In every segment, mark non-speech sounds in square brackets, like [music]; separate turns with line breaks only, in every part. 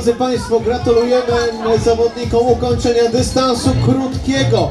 Drodzy Państwo, gratulujemy zawodnikom ukończenia dystansu krótkiego.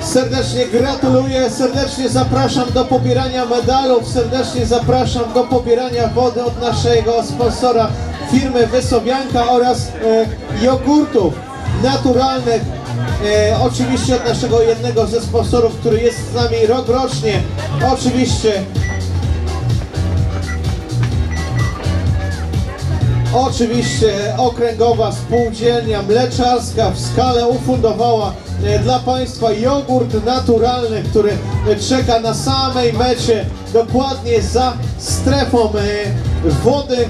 Serdecznie gratuluję, serdecznie zapraszam do pobierania medalów, serdecznie zapraszam do pobierania wody od naszego sponsora firmy Wysowianka oraz e, jogurtów naturalnych. E, oczywiście od naszego jednego ze sponsorów, który jest z nami rok rocznie. Oczywiście Oczywiście okręgowa spółdzielnia mleczarska w skale ufundowała e, dla Państwa jogurt naturalny, który czeka na samej mecie, dokładnie za strefą e, wody.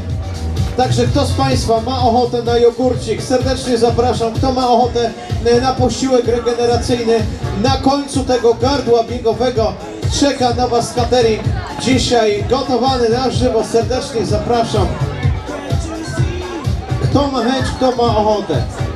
Także kto z Państwa ma ochotę na jogurcik, serdecznie zapraszam. Kto ma ochotę e, na posiłek regeneracyjny, na końcu tego gardła biegowego czeka na Was catering. Dzisiaj gotowany na żywo, serdecznie zapraszam. Kto ma chęć, kto ma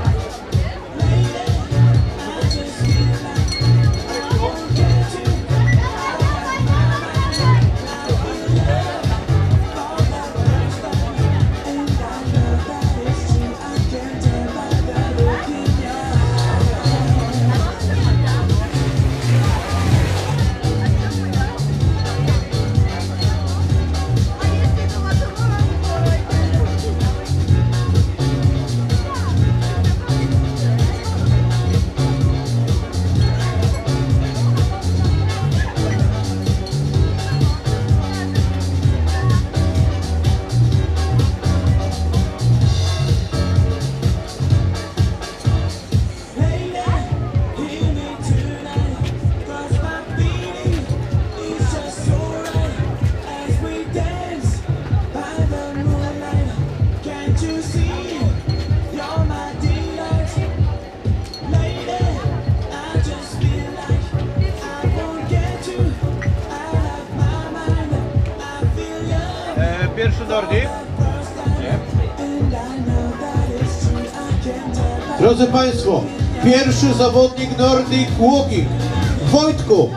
Drodzy Państwo, pierwszy zawodnik Nordic Walking, Wojtku,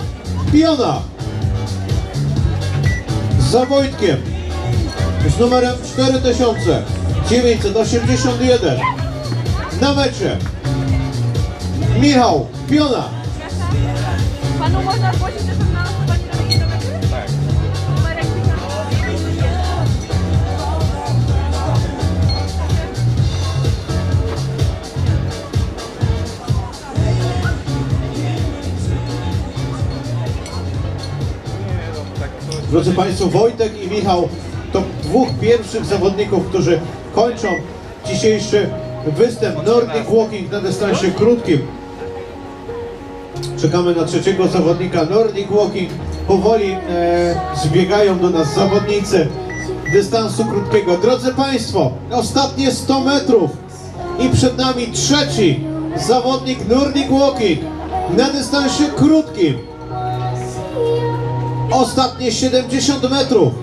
Piona. Za Wojtkiem z numerem 4981 na mecie Michał Piona.
Panu można
Drodzy Państwo, Wojtek i Michał to dwóch pierwszych zawodników, którzy kończą dzisiejszy występ Nordic Walking na dystansie krótkim. Czekamy na trzeciego zawodnika Nordic Walking. Powoli e, zbiegają do nas zawodnicy dystansu krótkiego. Drodzy Państwo, ostatnie 100 metrów i przed nami trzeci zawodnik Nordic Walking na dystansie krótkim. Ostatnie 70 metrów.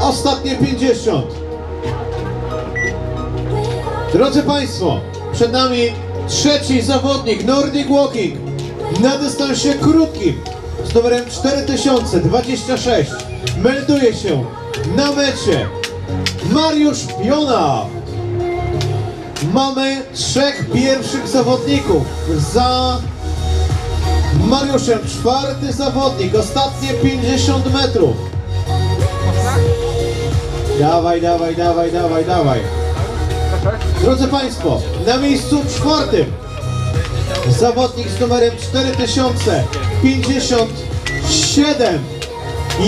Ostatnie 50. Drodzy Państwo, przed nami trzeci zawodnik Nordic Walking na dystansie krótkim z numerem 4026. Melduje się na mecie Mariusz Piona. Mamy trzech pierwszych zawodników za Mariuszem czwarty zawodnik, ostatnie 50 metrów. Dawaj, dawaj, dawaj, dawaj, dawaj. Drodzy Państwo, na miejscu czwartym zawodnik z numerem 4057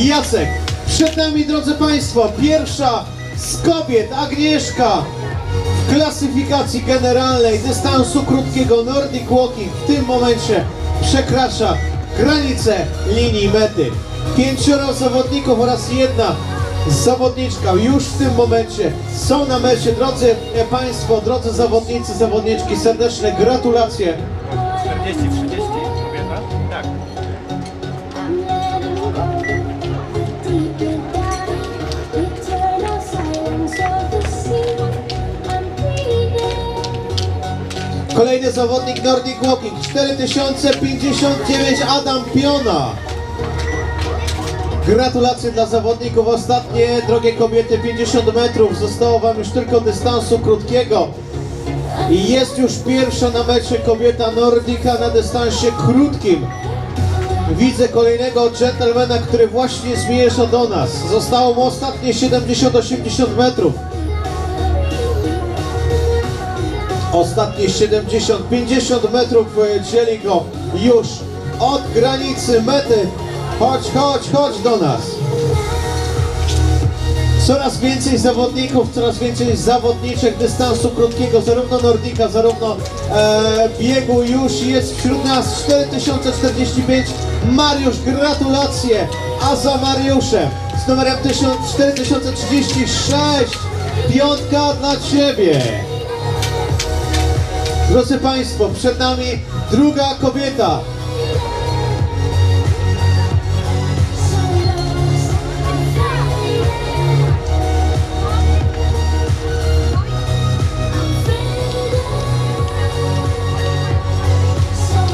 Jacek. Przed nami, drodzy Państwo, pierwsza z kobiet, Agnieszka w klasyfikacji generalnej dystansu krótkiego Nordic Walking w tym momencie przekracza granicę linii mety. Pięcioro zawodników oraz jedna zawodniczka już w tym momencie są na mecie. Drodzy Państwo, drodzy zawodnicy, zawodniczki, serdeczne gratulacje.
40, 30,
Zawodnik Nordic Walking 4059 Adam Piona. Gratulacje dla zawodników. Ostatnie, drogie kobiety, 50 metrów. Zostało Wam już tylko dystansu krótkiego. I jest już pierwsza na mecie kobieta Nordika na dystansie krótkim. Widzę kolejnego dżentelmena, który właśnie zmierza do nas. Zostało mu ostatnie 70-80 metrów. Ostatnie 70-50 metrów e, dzieli go już od granicy mety. Chodź, chodź, chodź do nas. Coraz więcej zawodników, coraz więcej zawodniczek dystansu krótkiego, zarówno Nordika, zarówno e, biegu już jest wśród nas 4045. Mariusz, gratulacje! A za Mariuszem z numerem 1000 4036 piątka dla Ciebie! Drodzy Państwo, przed nami druga kobieta.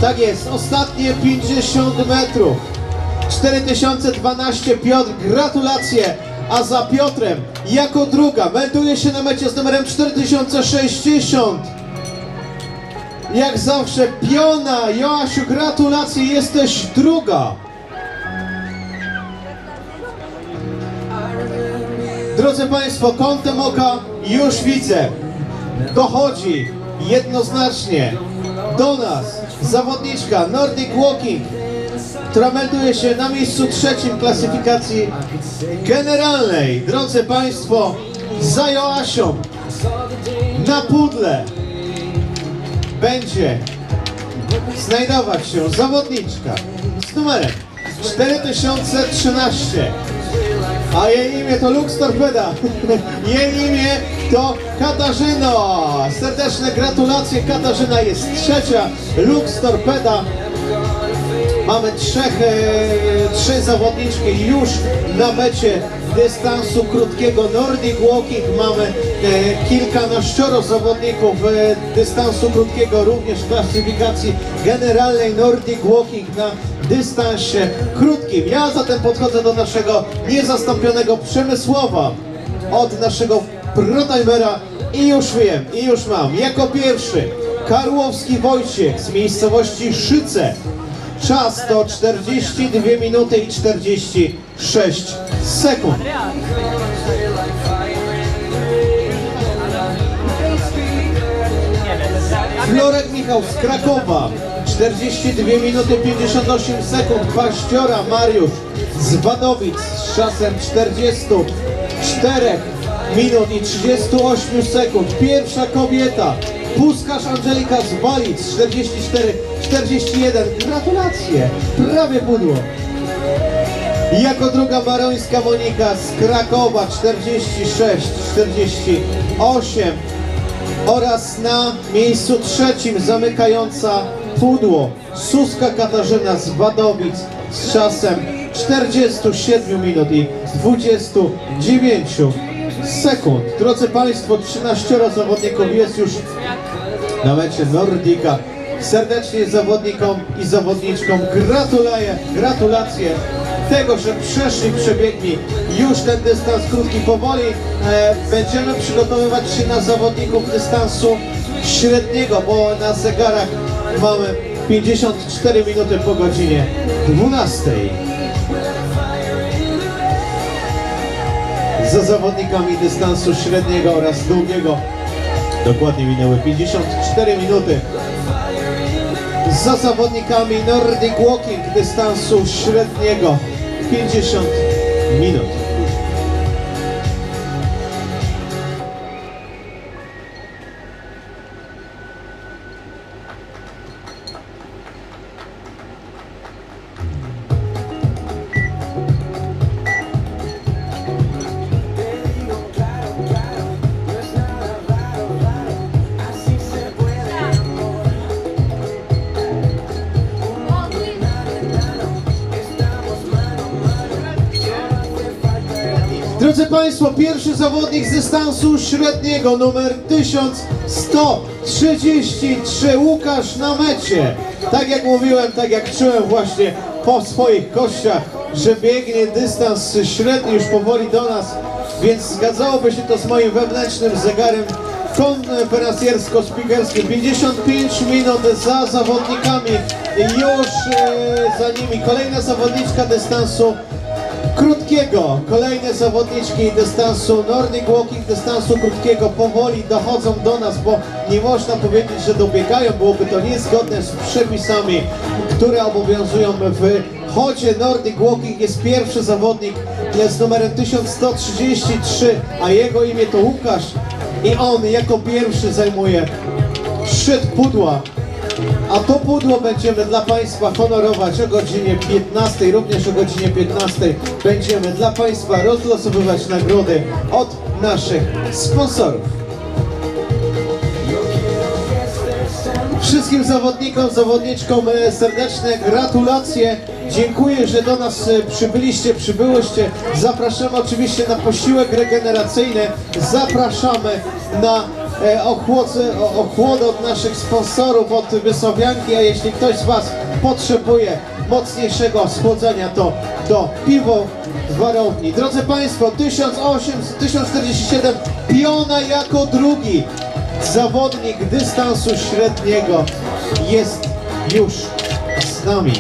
Tak jest, ostatnie 50 metrów. 4012 Piotr, gratulacje. A za Piotrem, jako druga, melduje się na mecie z numerem 4060. Jak zawsze, piona, Joasiu, gratulacje, jesteś druga. Drodzy Państwo, kątem oka już widzę. Dochodzi jednoznacznie do nas zawodniczka Nordic Walking, która melduje się na miejscu trzecim klasyfikacji generalnej. Drodzy Państwo, za Joasią na pudle będzie znajdować się zawodniczka z numerem 4013. A jej imię to Lux Torpeda. [laughs] Jej imię to Katarzyno. Serdeczne gratulacje. Katarzyna jest trzecia. Lux Torpeda. Mamy trzech, e, trzy zawodniczki już na mecie dystansu krótkiego Nordic Walking. Mamy e, kilkanaścioro zawodników e, dystansu krótkiego, również w klasyfikacji generalnej Nordic Walking na dystansie krótkim. Ja zatem podchodzę do naszego niezastąpionego Przemysłowa od naszego protimera i już wiem, i już mam. Jako pierwszy Karłowski Wojciech z miejscowości Szyce. Czas to 42 minuty i 46 sekund. Florek Michał z Krakowa 42 minuty 58 sekund. Paściora Mariusz z Wadowic z czasem 44 minut i 38 sekund. Pierwsza kobieta Puskarz Angelika z Walic 44 41. Gratulacje! Prawie pudło. Jako druga Marońska Monika z Krakowa 46 48 oraz na miejscu trzecim zamykająca pudło Suska Katarzyna z Wadowic z czasem 47 minut i 29 sekund. Drodzy Państwo, 13 zawodników jest już na mecie Nordika. Serdecznie zawodnikom i zawodniczkom gratuluję, gratulacje tego, że przeszli, przebiegli już ten dystans krótki. Powoli e, będziemy przygotowywać się na zawodników dystansu średniego, bo na zegarach mamy 54 minuty po godzinie 12. Za zawodnikami dystansu średniego oraz długiego Dokładnie minęły 54 minuty. Za zawodnikami Nordic Walking dystansu średniego 50 minut. Drodzy Państwo, pierwszy zawodnik z dystansu średniego, numer 1133, Łukasz na mecie. Tak jak mówiłem, tak jak czułem właśnie po swoich kościach, że biegnie dystans średni już powoli do nas, więc zgadzałoby się to z moim wewnętrznym zegarem konferencjersko-speakerskim. 55 minut za zawodnikami, już e, za nimi kolejna zawodniczka dystansu. Kolejne zawodniczki dystansu Nordic Walking, dystansu krótkiego powoli dochodzą do nas, bo nie można powiedzieć, że dobiegają, byłoby to niezgodne z przepisami, które obowiązują w chodzie. Nordic Walking. Jest pierwszy zawodnik z numerem 1133, a jego imię to Łukasz i on jako pierwszy zajmuje szczyt pudła a to pudło będziemy dla Państwa honorować o godzinie 15, również o godzinie 15 będziemy dla Państwa rozlosowywać nagrody od naszych sponsorów. Wszystkim zawodnikom, zawodniczkom e, serdeczne gratulacje. Dziękuję, że do nas e, przybyliście, przybyłyście. Zapraszamy oczywiście na posiłek regeneracyjny. Zapraszamy na e, ochłodze, o- ochłodę od naszych sponsorów, od Wysławianki, a jeśli ktoś z Was potrzebuje mocniejszego schłodzenia, to do piwo w warowni. Drodzy Państwo, 1800, 1047 Piona jako drugi zawodnik dystansu średniego jest już z nami.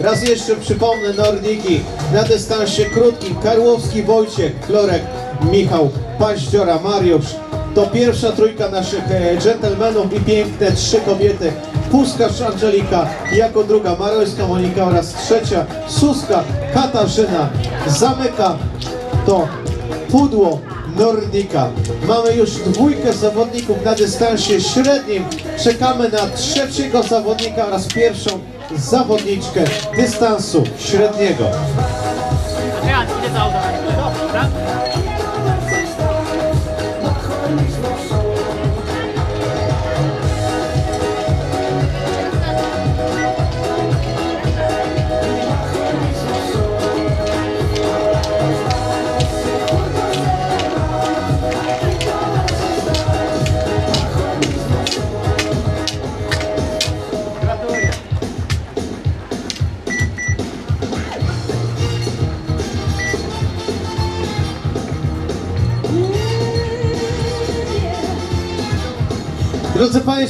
Raz jeszcze przypomnę Nordiki na dystansie krótkim. Karłowski Wojciech, Florek, Michał, Paździora, Mariusz. To pierwsza trójka naszych e, dżentelmenów i piękne trzy kobiety. Puskarz Angelika, jako druga Marojska Monika oraz trzecia Suska Katarzyna. Zamyka to pudło Nordika. Mamy już dwójkę zawodników na dystansie średnim. Czekamy na trzeciego zawodnika oraz pierwszą zawodniczkę dystansu średniego.
Ja, idę za auto. Dobra?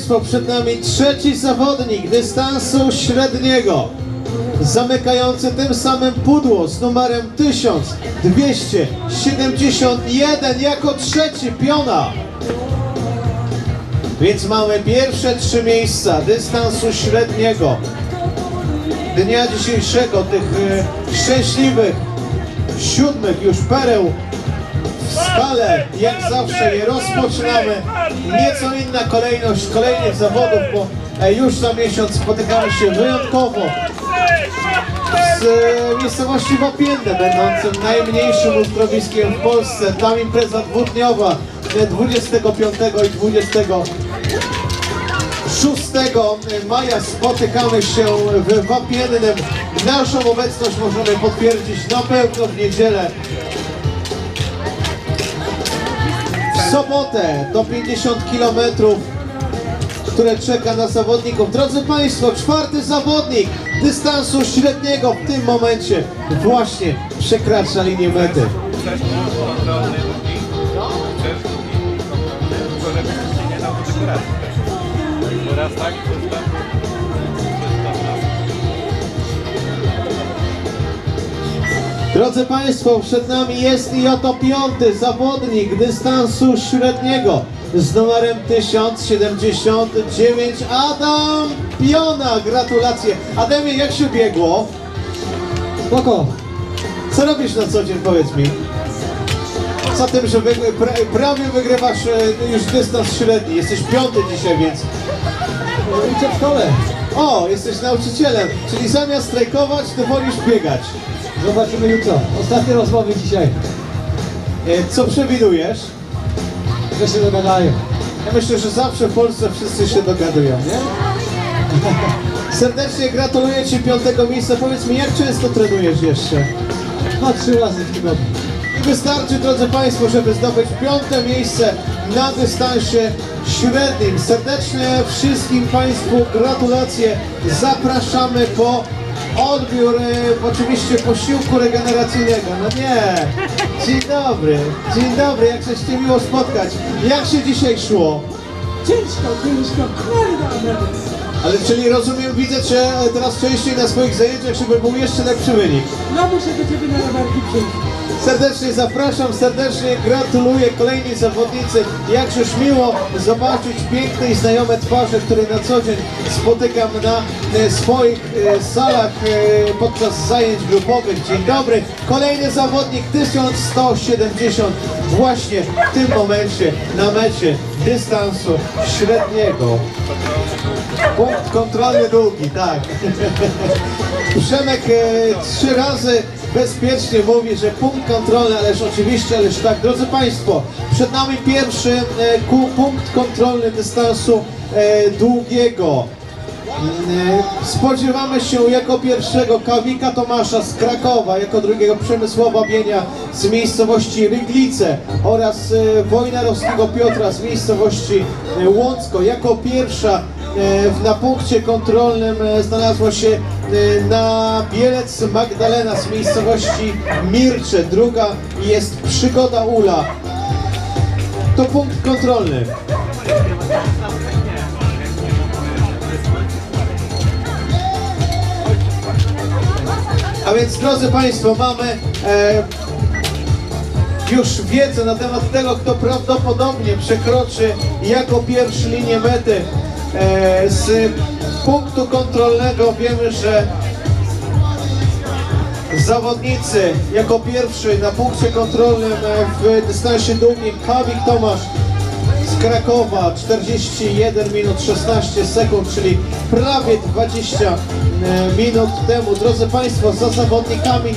Państwo, przed nami trzeci zawodnik dystansu średniego. Zamykający tym samym pudło z numerem 1271 jako trzeci piona. Więc mamy pierwsze trzy miejsca dystansu średniego dnia dzisiejszego, tych e, szczęśliwych siódmych już pereł w skale, jak zawsze je rozpoczynamy. Nieco inna kolejność kolejnych zawodów, bo e, już za miesiąc spotykamy się wyjątkowo z e, miejscowości Wapienne, będącym najmniejszym uzdrowiskiem w Polsce. Tam impreza dwudniowa e, 25 i 26 maja spotykamy się w Wapiennym. Naszą obecność możemy potwierdzić na pewno w niedzielę. Sobotę do 50 km, które czeka na zawodników. Drodzy Państwo, czwarty zawodnik dystansu średniego w tym momencie właśnie przekracza linię mety.
Kontrolny
Drodzy Państwo, przed nami jest i oto piąty zawodnik dystansu średniego z numerem 1079 Adam Piona. Gratulacje. Adamie, jak się biegło? Spoko. Co robisz na co dzień, powiedz mi? Poza tym, że wyg- pra, prawie wygrywasz e, już dystans średni. Jesteś piąty dzisiaj, więc... Uczę w szkole. O, jesteś nauczycielem, czyli zamiast strajkować, to wolisz biegać.
Zobaczymy jutro. Ostatnie rozmowy dzisiaj.
E, Co przewidujesz?
Że się dogadają.
Ja myślę, że zawsze w Polsce wszyscy się dogadują, nie? [laughs] Serdecznie gratuluję Ci piątego miejsca. Powiedz mi, jak często trenujesz jeszcze?
Dwa, trzy razy w tygodniu.
I wystarczy, drodzy Państwo, żeby zdobyć piąte miejsce na dystansie średnim. Serdecznie wszystkim Państwu gratulacje. Zapraszamy po odbiór e, oczywiście posiłku regeneracyjnego. No nie. Dzień dobry, dzień dobry, jak żeście miło spotkać. Jak się dzisiaj szło?
Ciężko, ciężko, radę.
Ale czyli rozumiem, widzę, że teraz częściej na swoich zajęciach, żeby był jeszcze lepszy wynik.
No muszę do ciebie na rowerki przyjść.
Serdecznie zapraszam, serdecznie gratuluję kolejni zawodnicy. Jakżeż miło zobaczyć piękne i znajome twarze, które na co dzień spotykam na e, swoich e, salach e, podczas zajęć grupowych. Dzień dobry, kolejny zawodnik 1170 właśnie w tym momencie na mecie dystansu średniego. Punkt kontrolny długi, tak. [laughs] Przemek trzy razy bezpiecznie mówi, że punkt kontrolny, ależ oczywiście, ależ tak. Drodzy Państwo, przed nami pierwszy e, punkt kontrolny dystansu e, długiego. E, Spodziewamy się jako pierwszego Kawika Tomasza z Krakowa, jako drugiego Przemysława Bienia z miejscowości Ryglice oraz Wojnarowskiego Piotra z miejscowości Łącko. Jako pierwsza na punkcie kontrolnym znalazła się na Bielec Magdalena z miejscowości Mircze. Druga jest Przygoda Ula. To punkt kontrolny. A więc drodzy Państwo, mamy e, już wiedzę na temat tego, kto prawdopodobnie przekroczy jako pierwszy linię mety. E, z punktu kontrolnego wiemy, że zawodnicy jako pierwszy na punkcie kontrolnym e, w dystansie długim Kawik Tomasz z Krakowa 41 minut 16 sekund, czyli prawie 20 e, minut temu. Drodzy Państwo, za zawodnikami